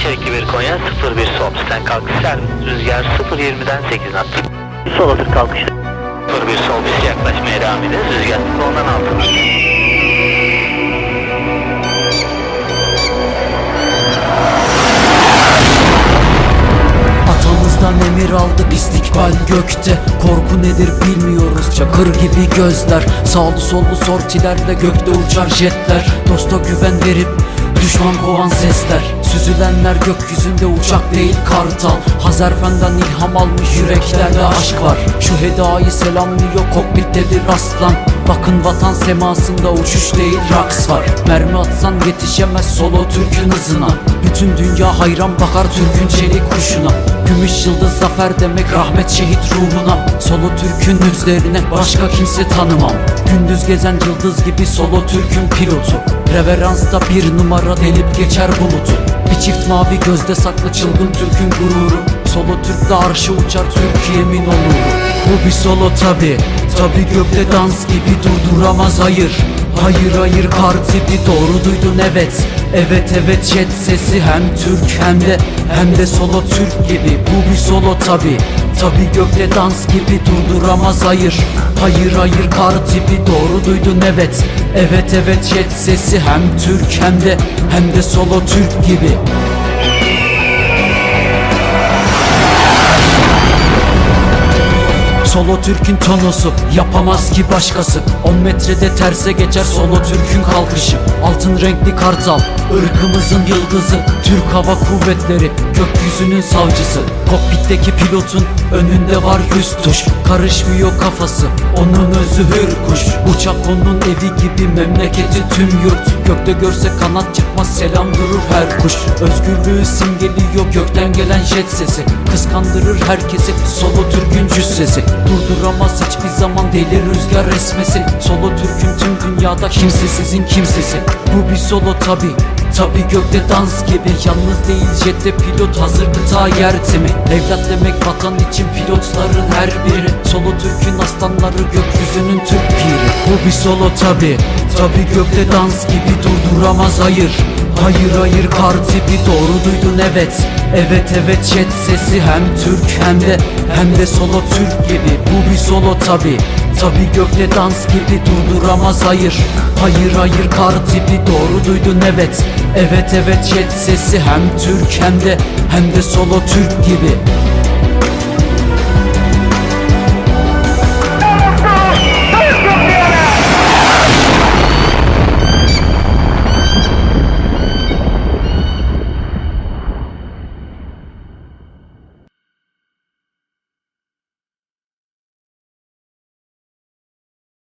Çelikli bir Konya 01 sol sen kalkış servis rüzgar 0.20'den 8 knot. Sol atır kalkışta. 01 sol biz yaklaşmaya devam ederiz rüzgar ondan 6 knot. Atamızdan emir aldık istikbal gökte. Korku nedir bilmiyoruz. Çakır gibi gözler. Sağlı sollu sortilerle gökte uçar jetler. Dosta güven verip düşman kovan sesler Süzülenler gökyüzünde uçak değil kartal. Hazerfenden ilham almış yüreklerde aşk var. Şu hedayı selamlıyor kokpittedir aslan. Bakın vatan semasında uçuş değil raks var. Mermi atsan yetişemez solo Türk'ün hızına. Bütün dünya hayran bakar Türk'ün çelik kuşuna Gümüş yıldız zafer demek rahmet şehit ruhuna. Solo Türk'ün üzerine başka kimse tanımam. Gündüz gezen yıldız gibi solo Türk'ün pilotu. Reveransta bir numara delip geçer bulutu. Bir çift mavi gözde saklı çılgın Türk'ün gururu. Solo Türk'le arşı uçar Türkiye'min onuru. Bu bir solo tabi Tabi gökte dans gibi durduramaz hayır Hayır hayır kar tipi doğru duydun evet. Evet evet jet sesi hem Türk hem de hem de solo Türk gibi. Bu bir solo tabi Tabi gökte dans gibi durduramaz hayır. Hayır hayır kar tipi doğru duydun evet. Evet evet jet sesi hem Türk hem de hem de solo Türk gibi Solo Türk'ün tonosu yapamaz ki başkası. 10 metrede terse geçer solo Türk'ün kalkışı. Altın renkli kartal ırkımızın yıldızı. Türk Hava Kuvvetleri gökyüzünün savcısı. Kokpitteki pilotun önünde var yüz tuş. Karışmıyor kafası onun özü hür kuş. Uçak onun evi gibi memleketi tüm yurt. Gökte görse kanat çıkmaz selam durur her kuş. Özgürlüğü simgeliyor gökten gelen jet sesi. Kıskandırır herkesi solo Türk'ün cüssesi Durduramaz hiçbir zaman deli rüzgar esmesi. Solo Türk'ün tüm dünyada kimsesizin kimsesi. Bu bir solo tabi Tabi gökte dans gibi Yalnız değil jette pilot hazır kıta yer timi Evlat demek vatan için pilotların her biri. Solo Türk'ün aslanları gökyüzünün Türk piri. Bu bir solo tabi Tabi gökte dans gibi durduramaz hayır. Hayır hayır kar tipi doğru duydun evet. Evet evet jet sesi hem Türk hem de hem de solo Türk gibi. Bu bir solo tabi Tabi gökte dans gibi durduramaz hayır. Hayır hayır kar tipi doğru duydun evet. Evet evet jet sesi hem Türk hem de hem de solo Türk gibi